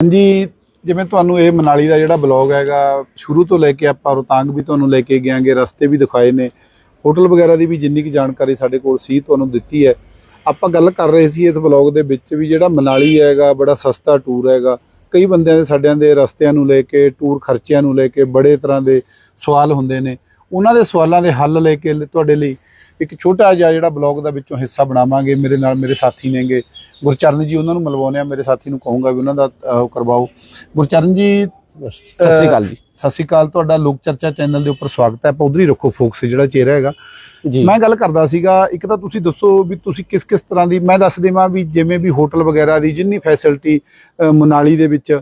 ਹਾਂਜੀ, ਜਿਵੇਂ ਤੁਹਾਨੂੰ ਇਹ ਮਨਾਲੀ ਦਾ ਜਿਹੜਾ ਬਲੌਗ ਹੈਗਾ, ਸ਼ੁਰੂ ਤੋਂ ਲੈ ਕੇ ਆਪਾਂ ਰੋਤਾਂਗ ਵੀ ਤੁਹਾਨੂੰ ਲੈ ਕੇ ਗਿਆਂਗੇ ਰਸਤੇ ਵੀ ਦਿਖਾਏ ਨੇ, ਹੋਟਲ ਵਗੈਰਾ ਦੀ ਵੀ ਜਿੰਨੀ ਕੁ ਜਾਣਕਾਰੀ ਸਾਡੇ ਕੋਲ ਸੀ, ਤੁਹਾਨੂੰ ਦਿੱਤੀ ਹੈ। ਆਪਾਂ ਗੱਲ ਕਰ ਰਹੇ ਸੀ ਇਸ ਬਲੌਗ ਦੇ ਵਿੱਚ ਵੀ ਜਿਹੜਾ ਮਨਾਲੀ ਹੈਗਾ, ਬੜਾ ਸਸਤਾ ਟੂਰ ਹੈਗਾ। ਕਈ ਬੰਦਿਆਂ ਦੇ, ਸਾਡਿਆਂ ਦੇ ਰਸਤਿਆਂ ਨੂੰ ਲੈ ਕੇ ਟੂਰ ਖਰਚਿਆਂ ਨੂੰ ਲੈ ਕੇ ਬੜੇ ਤਰ੍ਹਾਂ ਦੇ ਸਵਾਲ ਹੁੰਦੇ ਨੇ। ਉਹਨਾਂ ਦੇ ਸਵਾਲਾਂ ਦੇ ਹੱਲ ਲੈ ਕੇ ਤੁਹਾਡੇ ਲਈ ਇੱਕ ਛੋਟਾ ਜਿਹਾ ਜਿਹੜਾ ਬਲੌਗ ਦਾ ਵਿੱਚੋਂ ਹਿੱਸਾ ਬਣਾਵਾਂਗੇ, ਮੇਰੇ ਨਾਲ ਮੇਰੇ ਸਾਥੀ ਨੇਗੇ। ਗੁਰਚਰਨ ਜੀ ਉਹਨਾਂ ਨੂੰ ਮਿਲਵਾਉਂਦੇ ਆ ਮੇਰੇ ਸਾਥੀ ਨੂੰ ਕਹੂੰਗਾ ਵੀ ਉਹਨਾਂ ਦਾ ਉਹ ਕਰਵਾਓ। ਗੁਰਚਰਨ ਜੀ ਸਤਿ ਸ੍ਰੀ ਅਕਾਲ ਜੀ। ਸਤਿ ਸ਼੍ਰੀ ਅਕਾਲ ਤੁਹਾਡਾ ਲੋਕ ਚਰਚਾ ਚੈਨਲ ਦੇ ਉੱਪਰ ਸਵਾਗਤ ਹੈ। ਹੀ ਰੱਖੋ ਫੋਕਸ ਜਿਹੜਾ ਚਿਹਰਾ ਹੈਗਾ। ਮੈਂ ਗੱਲ ਕਰਦਾ ਸੀਗਾ ਇੱਕ ਤਾਂ ਤੁਸੀਂ ਦੱਸੋ ਵੀ ਤੁਸੀਂ ਕਿਸ ਕਿਸ ਤਰ੍ਹਾਂ ਦੀ ਮੈਂ ਦੱਸ ਦੇਵਾਂ ਵੀ ਜਿਵੇਂ ਵੀ ਹੋਟਲ ਵਗੈਰਾ ਦੀ ਜਿੰਨੀ ਫੈਸਿਲਿਟੀ ਮਨਾਲੀ ਦੇ ਵਿੱਚ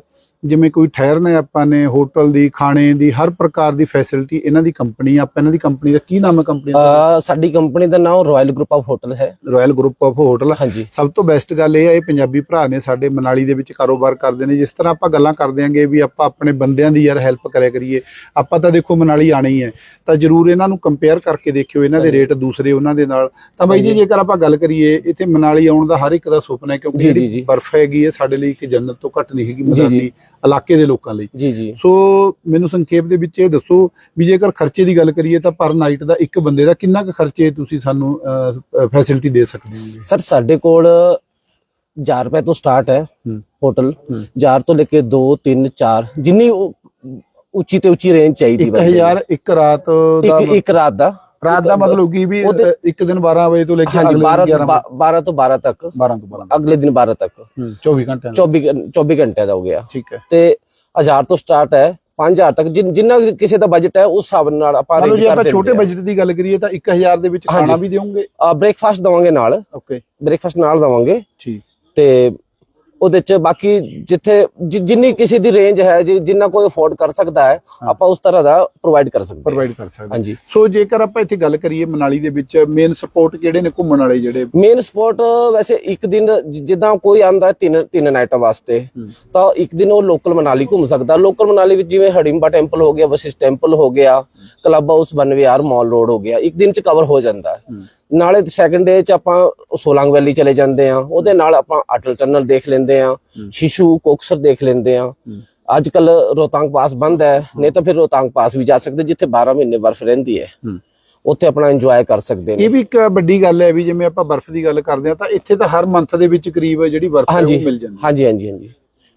ਜਿਵੇਂ ਕੋਈ ਠਹਿਰਨਾ ਆਪਾਂ ਨੇ ਹੋਟਲ ਦੀ ਖਾਣੇ ਦੀ ਹਰ ਪ੍ਰਕਾਰ ਦੀ ਫੈਸਿਲਿਟੀ ਇਹਨਾਂ ਦੀ ਕੰਪਨੀ ਆਪਾਂ ਇਹਨਾਂ ਦੀ ਕੰਪਨੀ ਦਾ ਕੀ ਨਾਮ ਹੈ ਕੰਪਨੀ ਦਾ? ਸਾਡੀ ਕੰਪਨੀ ਦਾ ਨਾਮ ਰਾਇਲ ਗਰੁੱਪ ਆਫ ਹੋਟਲ ਹੈ। ਰਾਇਲ ਗਰੁੱਪ ਆਫ ਹੋਟਲ ਹਾਂਜੀ। ਸਭ ਤੋਂ ਬੈਸਟ ਗੱਲ ਇਹ ਹੈ ਇਹ ਪੰਜਾਬੀ ਭਰਾ ਨੇ ਸਾਡੇ ਮਨਾਲੀ ਦੇ ਵਿੱਚ ਕਾਰੋਬਾਰ ਕਰਦੇ ਨੇ। ਜਿਸ ਤਰ੍ਹਾਂ ਆਪਾਂ ਗੱਲਾਂ ਕਰਦੇ ਆਂਗੇ ਵੀ ਆਪਾਂ ਆਪਣੇ ਬੰਦਿਆਂ ਦੀ ਯਾਰ ਹੈਲਪ ਕਰਿਆ ਕਰੀਏ। ਆਪਾਂ ਤਾਂ ਦੇਖੋ ਮਨਾਲੀ ਆਣਾ ਹੀ ਹੈ। ਤਾਂ ਜਰੂਰ ਇਹਨਾਂ ਨੂੰ ਕੰਪੇਅਰ ਕਰਕੇ ਦੇਖਿਓ ਇਹਨਾਂ ਦੇ ਰੇਟ ਦੂਸਰੇ ਉਹਨਾਂ ਦੇ ਨਾਲ। ਤਾਂ ਬਾਈ ਜੀ। ਜੇਕਰ ਆਪਾਂ ਗੱਲ ਕਰੀਏ ਇੱਥੇ ਮਨਾਲੀ ਆਉਣ ਦਾ ਹਰ ਇੱਕ ਦਾ ਸੁਪਨਾ ਹੈ ਕਿਉਂਕਿ ਜਿਹੜੀ। ਬਰਫ਼ ਹੈਗੀ ਹੈ ਸਾਡੇ ਲਈ ਇੱਕ ਜੰਨਤ ਤੋਂ ਘੱਟ ਨਹੀਂ ਹੈਗੀ ਮਨਾਲੀ। ਇਲਾਕੇ ਦੇ ਲੋਕਾਂ ਲਈ ਜੀ ਜੀ ਸੋ ਮੈਨੂੰ ਸੰਖੇਪ ਦੇ ਵਿੱਚ ਇਹ ਦੱਸੋ ਵੀ ਜੇਕਰ ਖਰਚੇ ਦੀ ਗੱਲ ਕਰੀਏ ਤਾਂ ਪਰ ਨਾਈਟ ਦਾ ਇੱਕ ਬੰਦੇ ਦਾ ਕਿੰਨਾ ਕੁ ਖਰਚੇ ਤੁਸੀਂ ਸਾਨੂੰ ਫੈਸਿਲਿਟੀ ਦੇ ਸਕਦੇ ਹੋ ਸਰ ਸਾਡੇ ਕੋਲ 1000 ਰੁਪਏ ਤੋਂ ਸਟਾਰਟ ਹੈ ਹੂੰ। ਹੋਟਲ ਹੂੰ। 1000 ਤੋਂ ਲੈ ਕੇ 2 3 4 ਜਿੰਨੀ ਉੱਚੀ ਤੇ ਉੱਚੀ ਰੇਂਜ ਚਾਹੀਦੀ ਬੰਦੇ ਨੂੰ। 1000 ਇੱਕ ਰਾਤ ਦਾ ਇੱਕ ਰਾਤ ਦਾ ਰਾਤ ਦਾ ਮਤਲਬ ਕੀ ਵੀ ਇੱਕ ਦਿਨ 12 ਵਜੇ ਤੋਂ ਲੈ ਕੇ ਹਾਂਜੀ ਅਗਲੇ 12 ਦਿਨ 11 ਤੋਂ 12 ਤੋਂ 12 ਤੱਕ। 12 ਤੋਂ 12 ਅਗਲੇ ਦਿਨ 12 ਤੱਕ। 24 ਘੰਟੇ 24 ਘੰ- 24 ਘੰਟੇ ਦਾ ਹੋ ਗਿਆ। ਠੀਕ ਹੈ। ਤੇ 1000 ਤੋਂ ਸਟਾਰਟ ਹੈ 5000 ਤੱਕ। ਜਿਨ- ਕਿਸੇ ਦਾ ਬਜਟ ਹੈ ਉਸ ਹਿਸਾਬ ਨਾਲ ਆਪਾਂ ਮਤਲਬ arrange ਜੇ ਆਪਾਂ ਕਰ ਛੋਟੇ ਬਜਟ ਦੀ ਗੱਲ ਕਰੀਏ ਤਾਂ 1000 ਦੇ ਵਿੱਚ। ਖਾਣਾ ਵੀ ਦਿਓਗੇ। ਆ ਬ੍ਰੇਕਫਾਸਟ ਦਵਾਂਗੇ ਨਾਲ। ਓਕੇ ਬ੍ਰੇਕਫਾਸਟ ਨਾਲ ਦਵਾਂਗੇ। ਠੀਕ। ਤੇ ਉਹਦੇ ਚ ਬਾਕੀ ਜਿੱਥੇ ਜਿ- ਜਿੰਨੀ ਕਿਸੇ ਦੀ ਰੇਂਜ ਹੈ ਜਿ- ਜਿੰਨਾ ਕੋਈ ਅਫੋਰਡ ਕਰ ਸਕਦਾ ਹੈ। ਆਪਾਂ ਉਸ ਤਰ੍ਹਾਂ ਦਾ ਪ੍ਰੋਵਾਈਡ ਕਰ ਸਕਦੇ ਹਾਂ। ਪ੍ਰੋਵਾਈਡ ਕਰ ਸਕਦੇ ਹਾਂਜੀ। ਸੋ ਜੇਕਰ ਆਪਾਂ ਇੱਥੇ ਗੱਲ ਕਰੀਏ ਮਨਾਲੀ ਦੇ ਵਿੱਚ ਮੇਨ ਸਪੋਰਟ ਕਿਹੜੇ ਨੇ ਘੁੰਮਣ ਵਾਲੇ ਜਿਹੜੇ? ਮੇਨ ਸਪੋਟ ਵੈਸੇ ਇੱਕ ਦਿਨ ਜਿ- ਜਿੱਦਾਂ ਕੋਈ ਆਂਦਾ ਤਿੰਨ ਤਿੰਨ ਨਾਈਟਾਂ ਵਾਸਤੇ ਹੂੰ। ਤਾਂ ਇੱਕ ਦਿਨ ਉਹ ਲੋਕਲ ਮਨਾਲੀ ਘੁੰਮ ਸਕਦਾ। ਲੋਕਲ ਮਨਾਲੀ ਵਿੱਚ ਜਿਵੇਂ ਹੜਿੰਬਾ ਟੈਂਪਲ ਹੋ ਗਿਆ ਵਸਿਸ ਟੈਂਪਲ ਹੋ ਗਿਆ ਕਲੱਬ ਹਾਊਸ ਬਨਵਿਆਰ ਮਾਲ ਰੋਡ ਹੋ ਗਿਆ ਇੱਕ ਦਿਨ ਚ ਕਵਰ ਹੋ ਜਾਂਦਾ। ਹੈ। ਨਾਲੇ ਸੈਕੰਡ ਡੇ ਚ ਆਪਾਂ ਸੋਲਾਂਗ ਵੈਲੀ ਚਲੇ ਜਾਂਦੇ ਆ ਉਹਦੇ ਨਾਲ ਆਪਾਂ ਅਟਲ ਟਨਲ ਦੇਖ ਲੈਂਦੇ ਆ। ਸ਼ਿਸ਼ੂ ਕੋਕਸਰ ਦੇਖ ਲੈਂਦੇ ਆ ਅੱਜ ਕੱਲ ਰੋਹਤਾਂਗ ਪਾਸ ਬੰਦ ਹੈ ਨਹੀਂ ਤਾਂ ਫਿਰ ਰੋਹਤਾਂਗ ਪਾਸ ਵੀ ਜਾ ਸਕਦੇ ਜਿੱਥੇ 12 ਮਹੀਨੇ ਬਰਫ਼ ਰਹਿੰਦੀ ਹੈ। ਉੱਥੇ ਆਪਣਾ ਇੰਜੋਏ ਕਰ ਸਕਦੇ ਨੇ। ਇਹ ਵੀ ਇੱਕ ਵੱਡੀ ਗੱਲ ਹੈ ਵੀ ਜਿਵੇਂ ਆਪਾਂ ਬਰਫ਼ ਦੀ ਗੱਲ ਕਰਦੇ ਆ ਤਾਂ ਇੱਥੇ ਤਾਂ ਹਰ ਮੰਥ ਦੇ ਵਿੱਚ ਕਰੀਬ ਜਿਹੜੀ ਬਰਫ਼ ਹੈ ਹਾਂਜੀ। ਉਹ ਮਿਲ ਜਾਂਦੀ ਹਾਂਜੀ ਹਾਂਜੀ ਹਾਂਜੀ।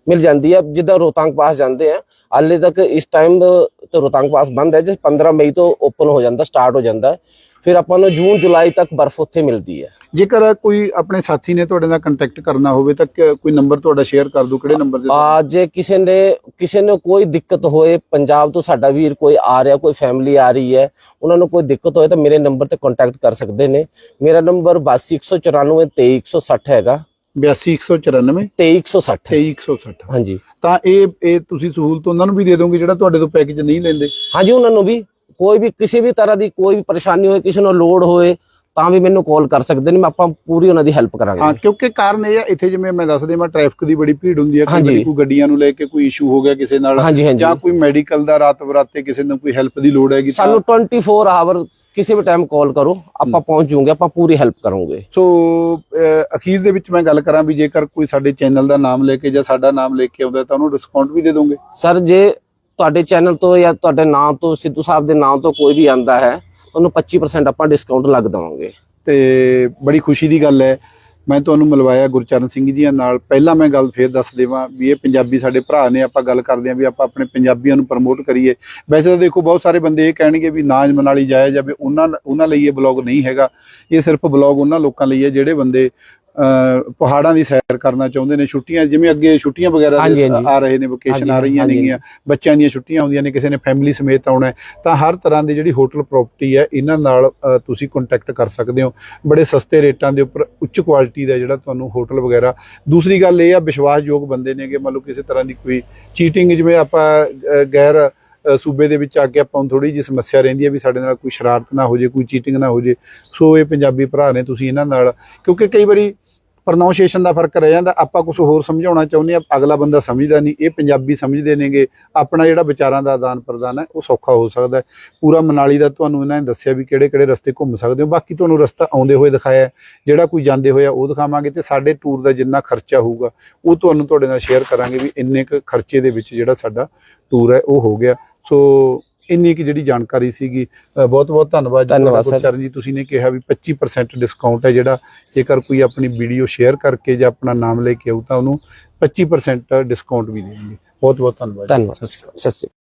ਮਿਲ ਜਾਂਦੀ ਹੈ ਜਿੱਦਾਂ ਰੋਹਤਾਂਗ ਪਾਸ ਜਾਂਦੇ ਆ ਹਾਲੇ ਤੱਕ ਇਸ ਟਾਈਮ ਤੇ ਰੋਹਤਾਂਗ ਪਾਸ ਬੰਦ ਹੈ ਜੇ 15 ਮਈ ਤੋਂ ਓਪਨ ਹੋ ਜਾਂਦਾ ਸਟਾਰਟ ਹੋ ਜਾਂਦਾ। ਫਿਰ ਆਪਾਂ ਨੂੰ ਜੂਨ ਜੁਲਾਈ ਤੱਕ ਬਰਫ਼ ਉੱਥੇ ਮਿਲਦੀ ਹੈ। ਜੇਕਰ ਕੋਈ ਆਪਣੇ ਸਾਥੀ ਨੇ ਤੁਹਾਡੇ ਨਾਲ ਕੰਟੈਕਟ ਕਰਨਾ ਹੋਵੇ ਤਾਂ ਕੋਈ ਨੰਬਰ ਤੁਹਾਡਾ ਸ਼ੇਅਰ ਕਰ ਦਿਓ ਕਿਹੜੇ ਨੰਬਰ ਤੇ ਆ ਜੇ ਕਿਸੇ ਨੇ ਕਿਸੇ ਨੂੰ ਕੋਈ ਦਿੱਕਤ ਹੋਏ ਪੰਜਾਬ ਤੋਂ ਸਾਡਾ ਵੀਰ ਕੋਈ ਆ ਰਿਹਾ ਕੋਈ ਫੈਮਿਲੀ ਆ ਰਹੀ ਹੈ ਉਹਨਾਂ ਨੂੰ ਕੋਈ ਦਿੱਕਤ ਹੋਏ ਤਾਂ ਮੇਰੇ ਨੰਬਰ ਤੇ ਕੰਟੈਕਟ ਕਰ ਸਕਦੇ ਨੇ। ਮੇਰਾ ਨੰਬਰ 8294 23160 ਹੈਗਾ। 82194 23160 23160 ਹਾਂਜੀ। ਤਾਂ ਇਹ ਇਹ ਤੁਸੀਂ ਸਹੂਲਤ ਉਹਨਾਂ ਨੂੰ ਵੀ ਦੇ ਦੋਗੇ ਜਿਹੜਾ ਤੁਹਾਡੇ ਤੋਂ ਪੈਕੇਜ ਨਹੀਂ ਲੈਂਦੇ? ਹਾਂਜੀ ਉਹਨਾਂ ਨੂੰ ਵੀ। ਕੋਈ ਵੀ ਕਿਸੇ ਵੀ ਤਰ੍ਹਾਂ ਦੀ ਕੋਈ ਵੀ ਪਰੇਸ਼ਾਨੀ ਹੋਏ ਕਿਸੇ ਨੂੰ ਲੋਡ ਹੋਏ ਤਾਂ ਵੀ ਮੈਨੂੰ ਕਾਲ ਕਰ ਸਕਦੇ ਨੇ ਮੈਂ ਆਪਾਂ ਪੂਰੀ ਉਹਨਾਂ ਦੀ ਹੈਲਪ ਹਾਂ ਕਰਾਂਗੇ ਕਿਉਂਕਿ ਕਾਰਨ ਇਹ ਆ ਇੱਥੇ ਜਿਵੇਂ ਮੈਂ ਦੱਸ ਦੇਵਾਂ ਟ੍ਰੈਫਿਕ ਦੀ ਬੜੀ ਭੀੜ ਹੁੰਦੀ ਹੈ ਕਈ ਕੋਈ ਗੱਡੀਆਂ ਨੂੰ ਲੈ ਕੇ ਕੋਈ ਇਸ਼ੂ ਹੋ ਗਿਆ ਕਿਸੇ ਨਾਲ ਜਾਂ ਕੋਈ ਮੈਡੀਕਲ ਦਾ ਰਾਤ ਬਰਾਤੇ ਕਿਸੇ ਨੂੰ ਕੋਈ ਹੈਲਪ ਦੀ ਲੋੜ ਹੈਗੀ ਸਾਨੂੰ 24 ਆਵਰ ਕਿਸੇ ਵੀ ਟਾਈਮ ਕਾਲ ਕਰੋ ਆਪਾਂ ਪਹੁੰਚ ਜਾਵਾਂਗੇ ਆਪਾਂ ਪੂਰੀ ਹੈਲਪ ਕਰਾਂਗੇ। ਸੋ ਅਖੀਰ ਦੇ ਵਿੱਚ ਮੈਂ ਗੱਲ ਕਰਾਂ ਵੀ ਜੇਕਰ ਕੋਈ ਸਾਡੇ ਚੈਨਲ ਦਾ ਨਾਮ ਲੈ ਕੇ ਜਾਂ ਸਾਡਾ ਨਾਮ ਲੈ ਕੇ ਆਉਂਦਾ ਤਾਂ ਉਹਨੂੰ ਡਿਸਕਾਊਂਟ ਵੀ ਦੇ ਦੋਗੇ ਸਰ ਜੇ ਤੁਹਾਡੇ ਚੈਨਲ ਤੋਂ ਜਾਂ ਤੁਹਾਡੇ ਨਾਮ ਤੋਂ ਸਿੱਧੂ ਸਾਹਿਬ ਦੇ ਨਾਮ ਤੋਂ ਕੋਈ ਵੀ ਆਂਦਾ ਹੈ ਉਹਨੂੰ 25% ਆਪਾਂ ਡਿਸਕਾਊਂਟ ਲੱਗ ਦਵਾਂਗੇ। ਤੇ ਬੜੀ ਖੁਸ਼ੀ ਦੀ ਗੱਲ ਹੈ। ਮੈਂ ਤੁਹਾਨੂੰ ਮਿਲਵਾਇਆ ਗੁਰਚਰਨ ਸਿੰਘ ਜੀ ਨਾਲ। ਪਹਿਲਾਂ ਮੈਂ ਗੱਲ ਫੇਰ ਦੱਸ ਦੇਵਾਂ ਵੀ ਇਹ ਪੰਜਾਬੀ ਸਾਡੇ ਭਰਾ ਨੇ, ਆਪਾਂ ਗੱਲ ਕਰਦੇ ਆਂ ਵੀ ਆਪਾਂ ਆਪਣੇ ਪੰਜਾਬੀਆਂ ਨੂੰ ਪ੍ਰਮੋਟ ਕਰੀਏ। ਵੈਸੇ ਤਾਂ ਦੇਖੋ, ਬਹੁਤ ਸਾਰੇ ਬੰਦੇ ਇਹ ਕਹਿਣਗੇ ਵੀ ਨਾਜ ਮਨਾਲੀ ਜਾਇਆ ਜਾਵੇ, ਉਹਨਾਂ ਉਹਨਾਂ ਲਈ ਇਹ ਬਲੌਗ ਨਹੀਂ ਹੈਗਾ। ਇਹ ਸਿਰਫ ਬਲੌਗ ਉਹਨਾਂ ਲੋਕਾਂ ਲਈ ਹੈ ਜਿਹੜੇ ਬੰਦੇ ਪਹਾੜਾਂ ਦੀ ਸੈਰ ਕਰਨਾ ਚਾਹੁੰਦੇ ਨੇ ਛੁੱਟੀਆਂ ਜਿਵੇਂ ਅੱਗੇ ਛੁੱਟੀਆਂ ਵਗੈਰਾ। ਆ ਰਹੇ ਨੇ ਵਕੇਸ਼ਨ ਆ ਰਹੀਆਂ। ਨੇਗੀਆਂ ਬੱਚਿਆਂ ਦੀਆਂ ਛੁੱਟੀਆਂ ਆਉਂਦੀਆਂ ਨੇ ਕਿਸੇ ਨੇ ਫੈਮਿਲੀ ਸਮੇਤ ਆਉਣਾ ਤਾਂ ਹਰ ਤਰ੍ਹਾਂ ਦੀ ਜਿਹੜੀ ਹੋਟਲ ਪ੍ਰਾਪਰਟੀ ਹੈ ਇਹਨਾਂ ਨਾਲ ਤੁਸੀਂ ਕੰਟੈਕਟ ਕਰ ਸਕਦੇ ਹੋ ਬੜੇ ਸਸਤੇ ਰੇਟਾਂ ਦੇ ਉੱਪਰ ਉੱਚ ਕੁਆਲਿਟੀ ਦਾ ਜਿਹੜਾ ਤੁਹਾਨੂੰ ਹੋਟਲ ਵਗੈਰਾ ਦੂਸਰੀ ਗੱਲ ਇਹ ਆ ਵਿਸ਼ਵਾਸਯੋਗ ਬੰਦੇ ਨੇਗੇ ਮੰਨ ਲਓ ਕਿਸੇ ਤਰ੍ਹਾਂ ਦੀ ਕੋਈ ਚੀਟਿੰਗ ਜਿਵੇਂ ਆਪਾਂ ਗੈਰ ਸੂਬੇ ਦੇ ਵਿੱਚ ਆ ਕੇ ਆਪਾਂ ਨੂੰ ਥੋੜੀ ਜਿਹੀ ਸਮੱਸਿਆ ਰਹਿੰਦੀ ਹੈ ਵੀ ਸਾਡੇ ਨਾਲ ਕੋਈ ਸ਼ਰਾਰਤ ਨਾ ਹੋ ਜੇ ਕੋਈ ਚੀਟਿੰਗ ਨਾ ਹੋ ਜੇ ਸੋ ਇਹ ਪੰਜਾਬੀ ਭਰਾ ਨੇ ਤੁਸੀਂ ਇਹਨਾਂ ਨਾਲ ਕਿਉਂਕਿ ਕਈ ਵਾਰੀ ਪ੍ਰੋਨਾਂਸੀਏਸ਼ਨ ਦਾ ਫ਼ਰਕ ਰਹਿ ਜਾਂਦਾ, ਆਪਾਂ ਕੁਝ ਹੋਰ ਸਮਝਾਉਣਾ ਚਾਹੁੰਦੇ ਆ ਅਗਲਾ ਬੰਦਾ ਸਮਝਦਾ ਨਹੀਂ, ਇਹ ਪੰਜਾਬੀ ਸਮਝਦੇ ਨੇਗੇ, ਆਪਣਾ ਜਿਹੜਾ ਵਿਚਾਰਾਂ ਦਾ ਆਦਾਨ ਪ੍ਰਦਾਨ ਹੈ, ਉਹ ਸੌਖਾ ਹੋ ਸਕਦਾ ਪੂਰਾ ਮਨਾਲੀ ਦਾ ਤੁਹਾਨੂੰ ਇਹਨਾਂ ਨੇ ਦੱਸਿਆ ਵੀ ਕਿਹੜੇ ਕਿਹੜੇ ਰਸਤੇ ਘੁੰਮ ਸਕਦੇ ਹੋ, ਬਾਕੀ ਤੁਹਾਨੂੰ ਰਸਤਾ ਆਉਂਦੇ ਹੋਏ ਦਿਖਾਇਆ ਜਿਹੜਾ ਕੋਈ ਜਾਂਦੇ ਹੋਇਆ ਉਹ ਦਿਖਾਵਾਂਗੇ ਤੇ ਸਾਡੇ ਟੂਰ ਦਾ ਜਿੰਨਾ ਖਰਚਾ ਹੋਊਗਾ, ਉਹ ਤੁਹਾਨੂੰ ਤੁਹਾਡੇ ਨਾਲ ਸ਼ੇਅਰ ਕਰਾਂਗੇ ਵੀ ਇੰਨੇ ਕੁ ਖਰਚੇ ਦੇ ਵਿੱਚ ਜਿਹੜਾ ਸਾਡਾ ਟੂਰ ਹੈ, ਉਹ ਹੋ ਗਿਆ। ਸੋ ਇੰਨੀ ਕੁ ਜਿਹੜੀ ਜਾਣਕਾਰੀ ਸੀਗੀ ਬਹੁਤ ਬਹੁਤ ਧੰਨਵਾਦ ਜੀ ਧੰਨਵਾਦ ਸਰ। ਗੁਰਚਰਨ ਜੀ। ਤੁਸੀਂ ਨੇ ਕਿਹਾ ਵੀ 25% ਡਿਸਕਾਊਂਟ ਹੈ ਜਿਹੜਾ। ਜੇਕਰ ਕੋਈ ਆਪਣੀ ਵੀਡੀਓ ਸ਼ੇਅਰ ਕਰਕੇ ਜਾਂ ਆਪਣਾ ਨਾਮ ਲੈ ਕੇ ਆਊ ਤਾਂ ਉਹਨੂੰ 25% ਡਿਸਕਾਊਂਟ ਵੀ ਦੇਣਗੇ ਬਹੁਤ ਬਹੁਤ ਧੰਨਵਾਦ ਸਤਿ ਸ਼੍ਰੀ ਅਕਾਲ।